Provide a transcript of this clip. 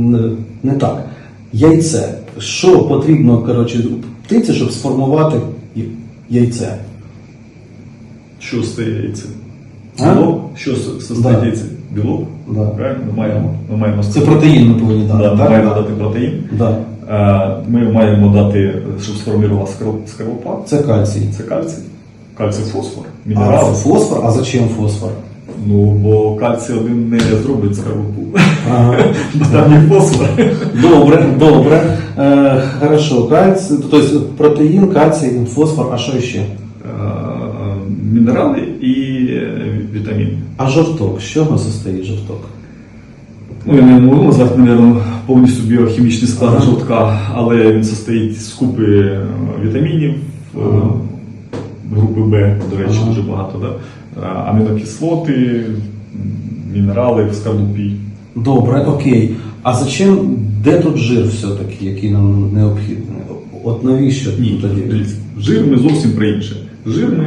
не, так. Яйце. Що потрібно коротше, птиці, щоб сформувати яйце? Що стає яйце? А? Білок? Що с- состоїть Да. яйце? Білок? Да. Правильно? Ми маємо, ми маємо Це протеїн ми повинні дати. Да, ми так? маємо дати протеїн. Да. Ми маємо дати, щоб сформувалася скорлу- скорлупа. Це кальцій. Це кальцій. Кальцій фосфор, А мінерали. фосфор, а зачем фосфор? Ну, бо кальцій один не зробить скорлупу. Ага. Бо там є фосфор. Добре, добре. Е, хорошо, кальцій, тобто протеїн, кальцій, фосфор, а що ще? Е, Мінерали і е, вітаміни. А жовток, з чого состоїть жовток? Ну, я не можу назвати, мабуть, повністю біохімічний склад Ага. жовтка, але він состоїть з купи е, вітамінів Ага. Групи Б, до речі, Ага. дуже багато, да? Амінокислоти, мінерали в скорлупі. Добре, окей. А зачем, де тут жир все-таки, який нам необхідний? От навіщо Ні, тоді? жир ми зовсім про інше. Жир ми